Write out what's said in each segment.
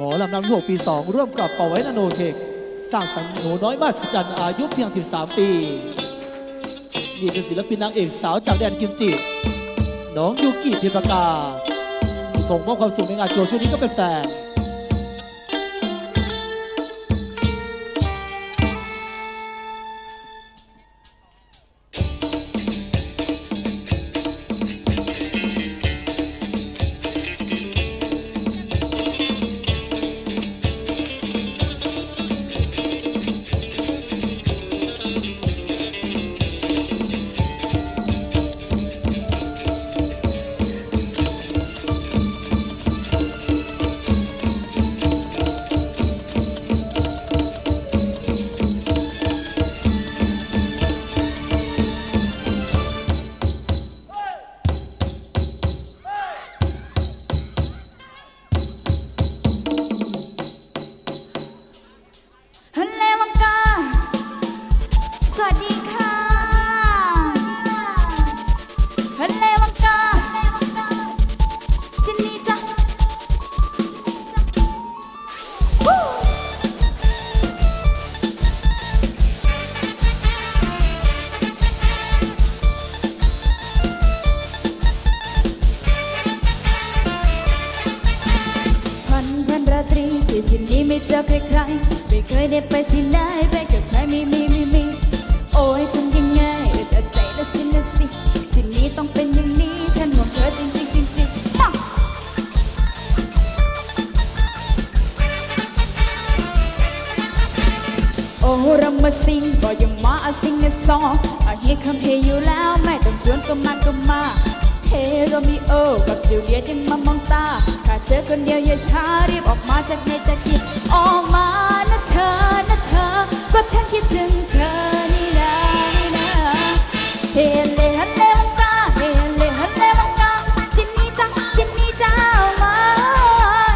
หมอลำนำหกปี 2 ร่วมกับป่าไว้นาโนเทคสร้างสรรค์หนูน้อยมาสจันอายุเพียง 13 ปี นี่คือศิลปินนางเอกสาวจากแดนกิมจิ น้องยูกิพิมปากา ส่งมอบความสุขในงานโชว์ช่วงนี้ก็เป็นแฟน ราตรีที่ที่นี้ไม่เจอใครใครๆไม่เคยได้ไปที่ไหนไปกับใครไม่มีไม่มีโอ้ยทำยังไงแต่ใจละสิละสิที่นี้ต้องเป็นอย่างนี้ฉันห่วงเธอจริงจริงจริงจริงโอ้เรามาซิงก็ยังมาซิงในซองอาเฮียคำเฮอยู่แล้วไม่ต้องชวนก็มาก็มาเฮโรมิโอกับจูเลียตยังมามองตา เธอคนเดียวอย่าช้ารีบออกมาจากในจากกินออกมานะเธอนะเธอ ก็ฉันคิดถึงเธอนี่นะนี่นะเฮเลฮันเลวังกาเฮเลฮันเลวังกาจินนี่จ้าจินนี่จ้ามา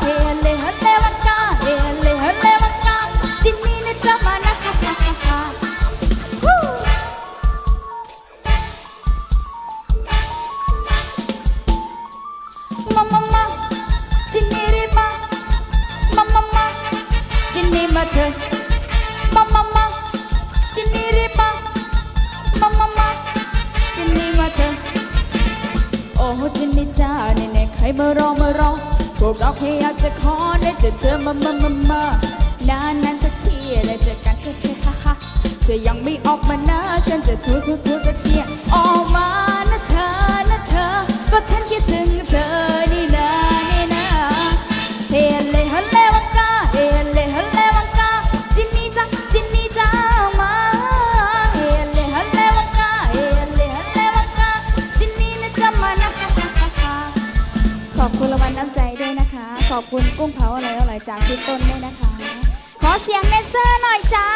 เฮเลฮันเลวังกาเฮเลฮันเลวังกาจินนี่นะจ้ามานะฮ่าฮ่าฮ่าฮ่าฮู้มามา อะโอ้จินนี่รีบมามามามาจ้าเนี่ยเนี่ยใครมารอมารอพวกเราแค่อยากจะขอได้เจอเธอมามามามา นานนานสักทีได้เจอกันเฮ้เฮ่าฮ่าเธอยังไม่ออกมานะฉันจะทูทูทูตะเกียงออ ขอบคุณกุ้งเผาอร่อยอร่อยจากพี่ต้นด้วยนะคะ ขอเสียงเนเซอร์หน่อยจ้า